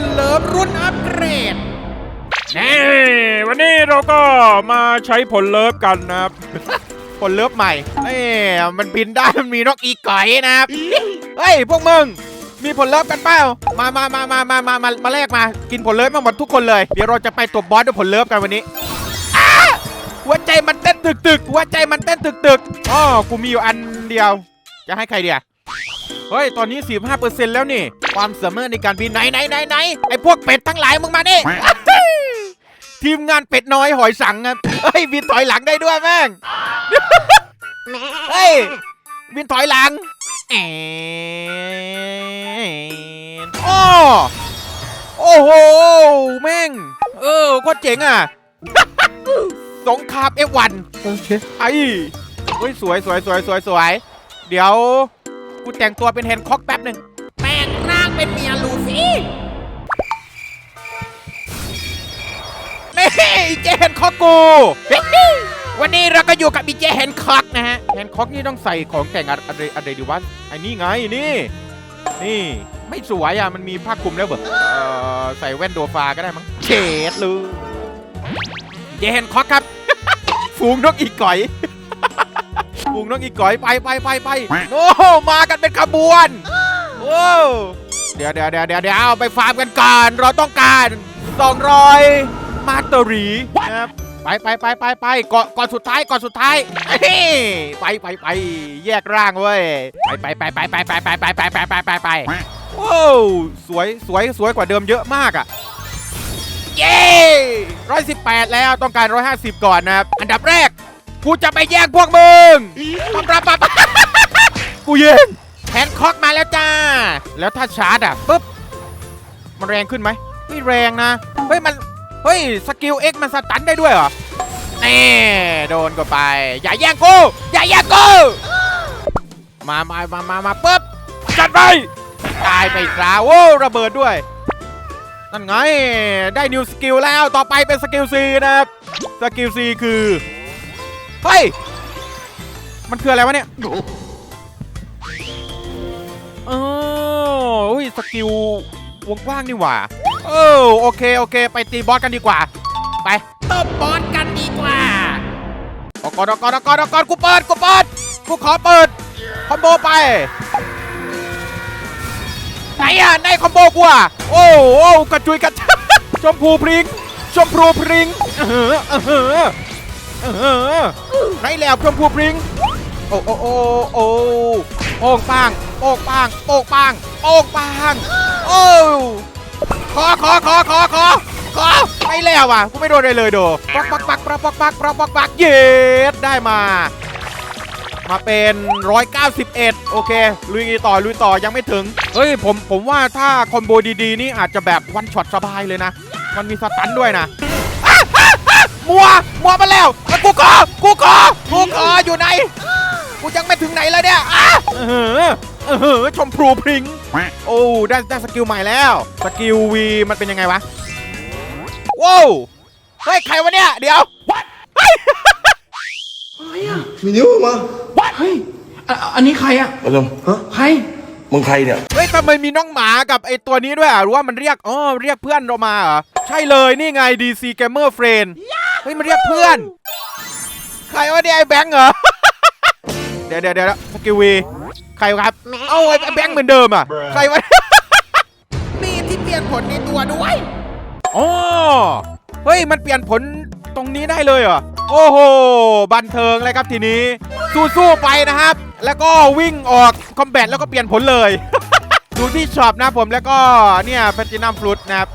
ลเลิฟรุ่นอัปเกรด นี่วันนี้เราก็มาใช้ผลเลิฟกันนะครับ ผลเลิฟใหม่นี่มันบินได้มันมีนกอีก่อยนะครับ เฮ้ยพวกมึง มีผลเลิฟกันเปล่า มามามามามามามามาแลกมา กินผลเลิฟมาหมดทุกคนเลย เดี๋ยวเราจะไปตบบอสด้วยผลเลิฟกันวันนี้อ้าหัวใจมันเต้นตึกตึกหัวใจมันเต้นตึกตึกอ๋อกูมีอยู่อันเดียว จะให้ใครเดียว เฮ้ย ตอนนี้ 45%แล้วนี่ ความสามารถในการบินไหนไหนไหนไหนไอพวกเป็ดทั้งหลายมึงมานี่ทีมงานเป็ดน้อยหอยสังครับเฮ้ยบินถอยหลังได้ด้วยแม่งเฮ้ยบินถอยหลังแอนโอ้โอ้โหแม่ง เออโคตรเจ๋งอะสงครามเอฟวันไอ้เฮ้ยสวยสวยสวยสวยสวยเดี๋ยว กูแต่งตัวเป็นแฮนค็อกแป๊บหนึ่งแปลงร่างเป็นเมียลูฟี่นี่เจแฮนค็อกกูวันนี้เราก็อยู่กับอีเจแฮนค็อกนะฮะแฮนค็อกนี่ต้องใส่ของแต่งอะไรอะไรดีวะไอ้นี่ไงนี่นี่ ไม่สวยอะ มันมีผ้าคลุมแล้วเบอเออใส่แว่นโดฟาก็ได้มั้งเฉดเลยเจแฮนค็อกครับ ฝูงนกอีก่อย ฝูงนกอีก่อยไปไปไปไปโอ้มากันเป็นขบวนโอ้เดี๋ยวเดี๋ยวเดี๋ยวเดี๋ยวเดี๋ยวเอาไปฟาร์มกันก่อนเราต้องการ200มาตอรีนะครับไปไปไปไปไปเกาะเกาะสุดท้ายเกาะสุดท้ายเฮ้ยไปไปไปแยกร่างเว้ยไปไปไปไปไปไปไปไปไปไปไปไปไปว้าวสวยสวยสวยกว่าเดิมเยอะมากอะเย้ร้อยสิบแปดแล้วต้องการร้อยห้าสิบก่อนนะครับอันดับแรก กูจะไปแย่งพวกมึงปั๊บปั๊บปั๊บกูยิงแฮนค็อกมาแล้วจ้า แล้วถ้าชาร์จอะปุ๊บ มันแรงขึ้นไหมไม่แรงนะ เฮ้ย มัน เฮ้ย สกิล X มันสตันได้ด้วยเหรอ นี่ โดนก็ไป อย่าแย่งกู อย่าแย่งกู มามามามามาปุ๊บ จัดไป ตายไปซะโว้ระเบิดด้วย นั่นไง ได้นิวสกิลแล้ว ต่อไปเป็นสกิล C นะครับ สกิล C คือ เฮ้ย มันคืออะไรวะเนี่ยเอออุ้ยสกิลวงกว้างนี่หว่าเออโอเคโอเค ไปตีบอสกันดีกว่า ไปตบบอสกันดีกว่าออกก่อนออกก่อนออกก่อนออกก่อนกูเปิดกูเปิดกูขอเปิดคอมโบไปไหนอะในคอมโบกูอะโอ้โอ้กระจุยกระชมพูพริงชมพูพริงเออเออ เออไหนแล้วชมพูพริงโอ้โอ้โอ้โอ้โป้งปังโป้งปังโป้งปังโป้งปังโอ้ขอขอขอขอขอขอไม่แล้วว่ะกูไม่โดนเลยเลยโดปักปักปักปักปักปักปักปักปักเย็ดได้มา มาเป็น 191 โอเค ลุยต่อลุยต่อยังไม่ถึง เฮ้ยผมผมว่าถ้าคอมโบดีๆ นี่อาจจะแบบวันช็อตสบายเลยนะ มันมีสตันด้วยนะ มัวมัวมาแล้วอะกูขอกูขอกูขออยู่ไหนกูยังไม่ถึงไหนเลยเนี่ยอะเออเออชมพลูพริงโอ้ได้ได้สกิลใหม่แล้วสกิลวีมันเป็นยังไงวะว้าวเฮ้ยใครวะเนี่ยเดี๋ยวมีนิ้วมาเฮ้ยอะอันนี้ใครอะมาดมฮะใคร มึงใครเนี่ย เฮ้ยทำไมมีน้องหมากับไอตัวนี้ด้วยอะหรือว่ามันเรียกอ๋อเรียกเพื่อนเรามาเหรอใช่เลยนี่ไง DC Gamer Friend เฮ้ยมันเรียกเพื่อน ใครวะเนี่ยไอแบงค์เหรอ เดี๋ยวเดี๋ยวเดี๋ยวสกิลวีใครครับ เอ้าไอแบงค์เหมือนเดิมอะ ใครวะ มีที่เปลี่ยนผลในตัวด้วยอ๋อเฮ้ยมันเปลี่ยนผลตรงนี้ได้เลยเหรอ โอ้โห บันเทิงเลยครับทีนี้ สู้ๆไปนะครับ แล้วก็วิ่งออกคอมแบทแล้วก็เปลี่ยนผลเลย ดูที่ช็อปนะผมแล้วก็เนี่ยแพตินัมฟลุตนะครับ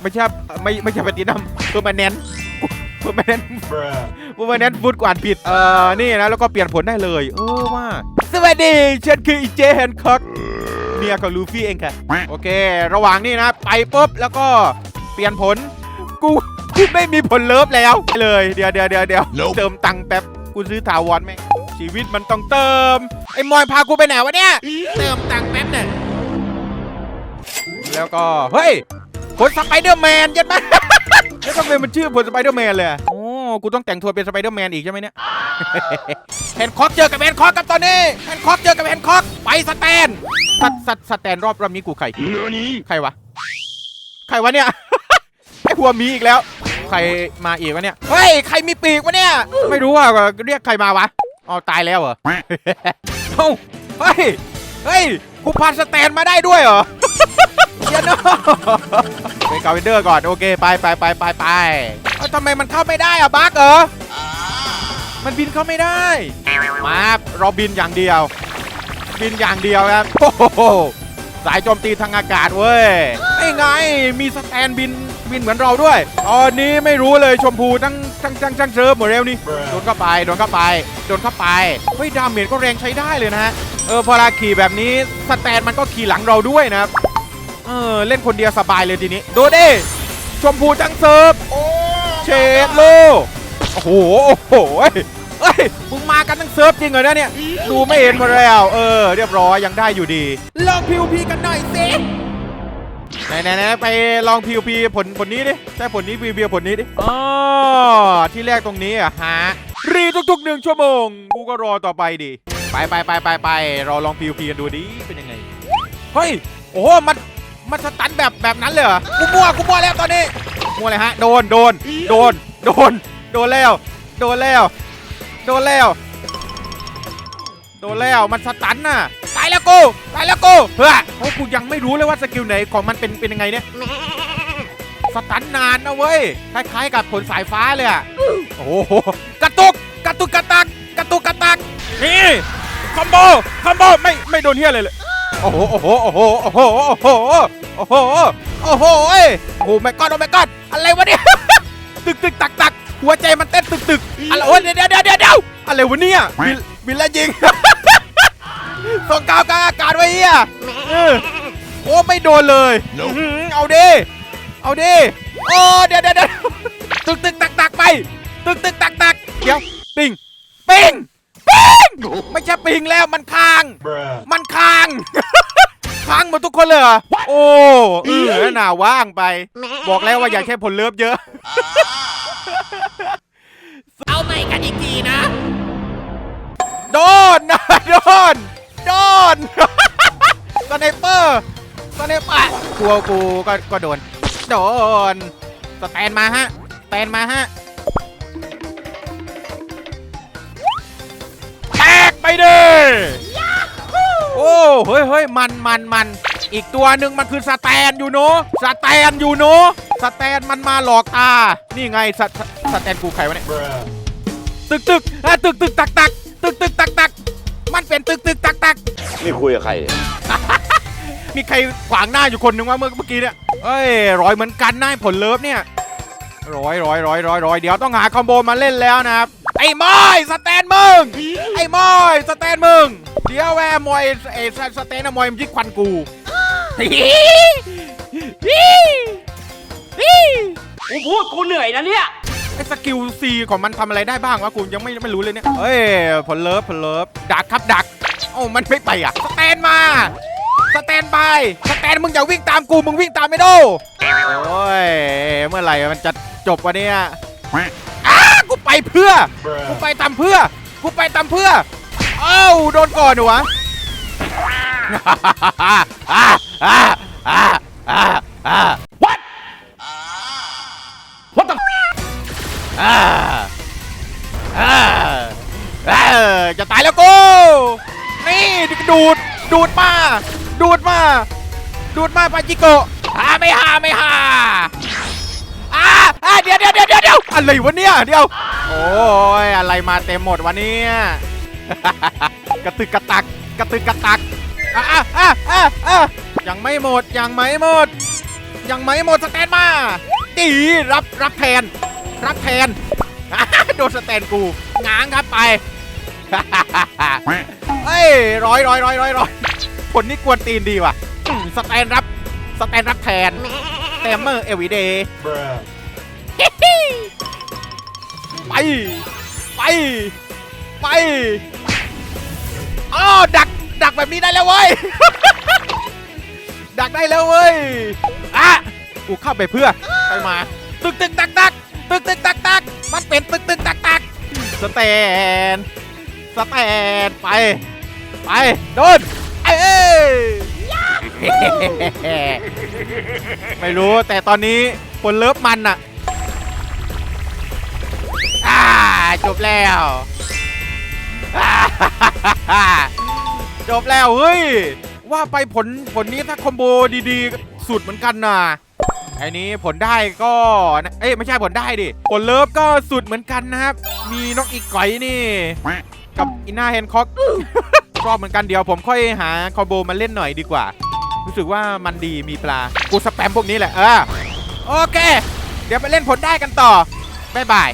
ไม่ใช่ไม่ไม่ใช่แพตินัมตัวมาเน้นตัวมาเน้นตัวมาเน้นฟุตกวานผิดเอ่อนี่นะแล้วก็เปลี่ยนผลได้เลย เออว่าสวัสดีฉันคืออีเจแฮนค็อกเมียของลูฟี่เองค่ะ โอเค ระหว่างนี้นะ ไปปุ๊บแล้วก็เปลี่ยนผล กูกูไม่มีผลเลิฟแล้วเลย เดี๋ยวเดี๋ยวเดี๋ยวเดี๋ยว Nope เติมตังค์แป๊บ กูซื้อถาวรแม่ง ชีวิตมันต้องเติม ไอ้มอยพากูไปไหนวะเนี่ย เติมตังค์แป๊บหนึ่งแล้วก็ เฮ้ยผลสไปเดอร์แมนยัดไหมแล้วทำไมมันชื่อผลสไปเดอร์แมนเลยอะโอ้กูต้องแต่งตัวเป็นสไปเดอร์แมนอีกใช่ไหมเนี่ยแฮนคอกเจอกับแฮนคอกกับตอนนี้แฮนคอกเจอกับแฮนคอกไปสแตนสสสแตนรอบรอบนี้กูใครใครวะวะเนี่ยไอหัวหมีอีกแล้ว ใครมาอีกวะเนี่ยเฮ้ยใครมีปีกวะเนี่ย ไม่รู้อะเรียกใครมาวะ อ๋อตายแล้วเหรอเอ้าเฮ้ย เฮ้ยกูพาสแตนมาได้ด้วยเหรอเดี๋ยวนะไปกาเวนเดอร์ก่อนโอเคไปไปไปไปไปเอ้าทำไมมันเข้าไม่ได้อะบั๊กเหรอมันบินเข้าไม่ได้ มาเราบินอย่างเดียว บินอย่างเดียวครับโอ้โหสายโจมตีทางอากาศเว้ยไอ้ไงมีสแตนบินบินเหมือนเราด้วย ตอนนี้ไม่รู้เลยชมพูทั้ง ทั้งทั้งทั้งเซิร์ฟหมดเร็วนี่โดนเข้าไปโดนเข้าไปโดนเข้าไปเฮ้ยดาเมจก็แรงใช้ได้เลยนะฮะเออพอเราขี่แบบนี้สแตนมันก็ขี่หลังเราด้วยนะครับเออเล่นคนเดียวสบายเลยทีนี้ดูดิชมพูทั้งเซิร์ฟเชดโลโอ้โหโอ้โหเฮ้ยเฮ้ยมึงมากันทั้งเซิร์ฟจริงเหรอเนี่ยดูไม่เห็นหมาแล้วเออ เรียบร้อยยังได้อยู่ดีลองพิวพีกันหน่อยสิไหนไหนไหนไปลองพิวพีผลผลนี้ดิ ใช่ผลนี้พิวพีผลนี้ดิอ๋อที่แรกตรงนี้อะฮะรีทุกๆหนึ่งชั่วโมง กูก็รอต่อไปดิ ไปไปไปไปไปเราลองพิวพีกันดูดิ เป็นยังไง เฮ้ย โอ้โห มัน มันสตันแบบแบบนั้นเลยเหรอ กูมั่ว กูมั่วแล้วตอนนี้ มั่วเลยฮะ โดน โดน โดน โดน โดนแล้ว โดนแล้ว โดนแล้ว โดนแล้ว มันสตันน่ะ ตายแล้วกู ตายแล้วกู เฮ้ยโอ้กูยังไม่รู้เลยว่าสกิลไหนของมันเป็นเป็นยังไงเนี่ย สตันนานนะเว้ย คล้ายๆกับผลสายฟ้าเลยอะโอ้โห กระตุก กระตุกกระตัก กระตุกกระตัก นี่คอมโบ คอมโบ ไม่ไม่โดนเฮียเลยเลย โอ้โห โอ้โห โอ้โห โอ้โห โอ้โห โอ้โห โอ้โหเอ้ยโอ้โหแม่ก้อนโอ้แม่ก้อนอะไรวะเนี่ย ตึกตึกตักตักหัวใจมันเต้นตึกตึกอะไรโอ้ยเดี๋ยวเดี๋ยวเดี๋ยวเดี๋ยวอะไรวะเนี่ยบินบินแล้วยิงส่งกาวกลางอากาศไว้เฮียเออโอ้ไม่โดนเลยอื้อหือเอาดิ เอาดิโอ้เดี๋ยวเดี๋ยวเดี๋ยวตึกตึกตักตักไป ตึกตึกตักตักเดี๋ยวปิงปิงปิงไม่ใช่ปิงแล้วมันค้าง มันค้างค้างหมดทุกคนเลยเหรอโอ้เออหน่าว่างไป บอกแล้วว่าอย่าแค่ผลเลิฟเยอะ เอาใหม่กันอีกทีนะ โดนนะโดนโดนสไนเปอร์สไนเปอร์กลัวกูก็ก็โดน โดน สแตนมาฮะสแตนมาฮะแตกไปดิโอ้เฮ้ยเฮ้ยมันมันมันอีกตัวหนึ่งมันคือสแตนอยู่โนสแตนอยู่โนสแตนมันมาหลอกตา นี่ไงสสสแตนกูใครวะเนี่ยตึกตึกอะตึกตึกตักตักตึกตึกตักตักมันเป็นตึกตึกตักตักนี่คุยกับใครเนี่ย มีใครขวางหน้าอยู่คนหนึ่งว่าเมื่อเมื่อกี้เนี่ยเอ้ยร้อยเหมือนกันหน้าผลเลิฟเนี่ยร้อยร้อยร้อยร้อยร้อยเดี๋ยวต้องหาคอมโบมาเล่นแล้วนะครับไอ้มอยสแตนมึงไอ้มอยสแตนมึงเดี๋ยวแวร์มอยไอ้สสแตนอะมอยมันยิกควันกูกูพูดกูเหนื่อยนะเนี่ยไอ้สกิลซีของมันทำอะไรได้บ้างวะกูยังไม่ไม่รู้เลยเนี่ยเฮ้ยผลเลิฟผลเลิฟดักครับดักโอ้มันไม่ไปอะสแตนมา สแตนไปสแตนมึงอย่าวิ่งตามกูมึงวิ่งตามไม่โดโอ้ยเมื่อไหร่มันจะจบวะเนี่ยอ้ากูไปเพื่อ กูไปตามเพื่อ กูไปตามเพื่อ เอ้าโดนก่อนเหรอวะ ดูดมาปาจิโกะหาไม่หาไม่หาอ่าอ่าเดี๋ยวเดี๋ยวเดี๋ยวเดี๋ยวอะไรวะเนี่ยเดี๋ยว โอ้ยอะไรมาเต็มหมดวะเนี่ยกระตึกกระตักกระตึกกระตักอะอะอะอะอะยังไม่หมดยังไม่หมด ยังไม่หมดสแตนมาดีรับรับแทน รับแทนโดนสแตนกูง้างครับไปเฮ้ยร้อยร้อยร้อยร้อยร้อยคนนี้กวนตีนดีว่ะอืม สแตนรับสแตนรับแทนแตมเมอร์เอวีเดย์ไป ไป ไปอ้อดัก ดักแบบนี้ได้แล้วเว้ย ดักได้แล้วเว้ย อะ กูเข้าไปเพื่อ ไปมา ตึกตึกตักตักตึกตึกตักตักมันเป็นตึกตึกตักตักสแตน สแตน ไป ไป โดน เอ้ย ไม่รู้แต่ตอนนี้ผลเลิฟมันอะอ่าจบแล้วจบแล้วเฮ้ย ว่าไปผลผลนี้ถ้าคอมโบดีๆ สุดเหมือนกันนะไอ้นี้ผลได้ก็เอ้ยไม่ใช่ผลได้ดิผลเลิฟก็สุดเหมือนกันนะครับ มีนกอีกไก่นี่ กับอิน่าแฮนคอกชอบเหมือนกันเดี๋ยวผมค่อยหาคอมโบมาเล่นหน่อยดีกว่า รู้สึกว่ามันดีมีปลา กูสแปมพวกนี้แหละ เออ โอเค เดี๋ยวไปเล่นผลได้กันต่อ บ๊ายบาย